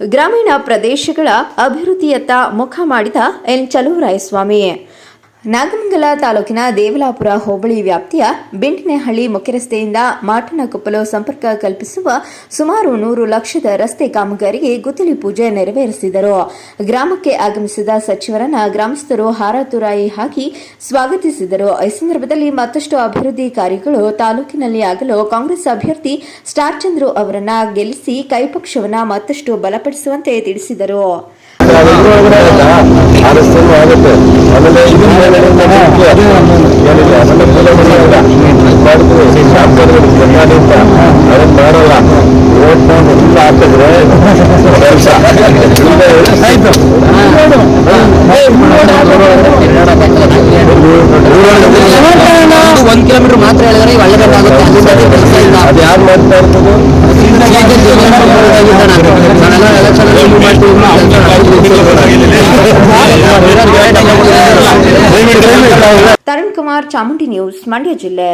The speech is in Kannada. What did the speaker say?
ಗ್ರಾಮೀಣ ಪ್ರದೇಶಗಳ ಅಭಿವೃದ್ಧಿಯತ್ತ ಮುಖ ಮಾಡಿದ ಎನ್ ಚಲುವರಾಯಸ್ವಾಮಿ ನಾಗಮಂಗಲ ತಾಲೂಕಿನ ದೇವಲಾಪುರ ಹೋಬಳಿ ವ್ಯಾಪ್ತಿಯ ಬಿಂಟಿನಹಳ್ಳಿ ಮುಖ್ಯರಸ್ತೆಯಿಂದ ಮಾಟನಕೊಪ್ಪಲು ಸಂಪರ್ಕ ಕಲ್ಪಿಸುವ ಸುಮಾರು ನೂರು ಲಕ್ಷದ ರಸ್ತೆ ಕಾಮಗಾರಿಗೆ ಗುದ್ದಲಿ ಪೂಜೆ ನೆರವೇರಿಸಿದರು. ಗ್ರಾಮಕ್ಕೆ ಆಗಮಿಸಿದ ಸಚಿವರನ್ನ ಗ್ರಾಮಸ್ಥರು ಹಾರತುರಾಯಿ ಹಾಕಿ ಸ್ವಾಗತಿಸಿದರು. ಈ ಸಂದರ್ಭದಲ್ಲಿ ಮತ್ತಷ್ಟು ಅಭಿವೃದ್ಧಿ ಕಾರ್ಯಗಳು ತಾಲೂಕಿನಲ್ಲಿ ಆಗಲು ಕಾಂಗ್ರೆಸ್ ಅಭ್ಯರ್ಥಿ ಸ್ಟಾರ್ ಚಂದ್ರು ಅವರನ್ನ ಗೆಲ್ಲಿಸಿ ಕೈಪಕ್ಷವನ್ನ ಮತ್ತಷ್ಟು ಬಲಪಡಿಸುವಂತೆ ತಿಳಿಸಿದರು. ಒಂದ್ ಕಿಲೋಮೀಟರ್ ಮಾತ್ರ ಹೇಳಿದ್ರೆ ಒಳ್ಳೆದಾಗುತ್ತೆ ಅಲ್ಲಿಂದ ಕೆಲಸ ಇಲ್ಲ ಅದು ಯಾರು ಮಾಡ್ತಾ ಇರ್ತದೆ ನಾನೆಲ್ಲ ಎಲೆಕ್ಷನ್ ತರುಣ್ ಕುಮಾರ್ ಚಾಮುಂಡಿ ನ್ಯೂಸ್ ಮಂಡ್ಯ ಜಿಲ್ಲೆ.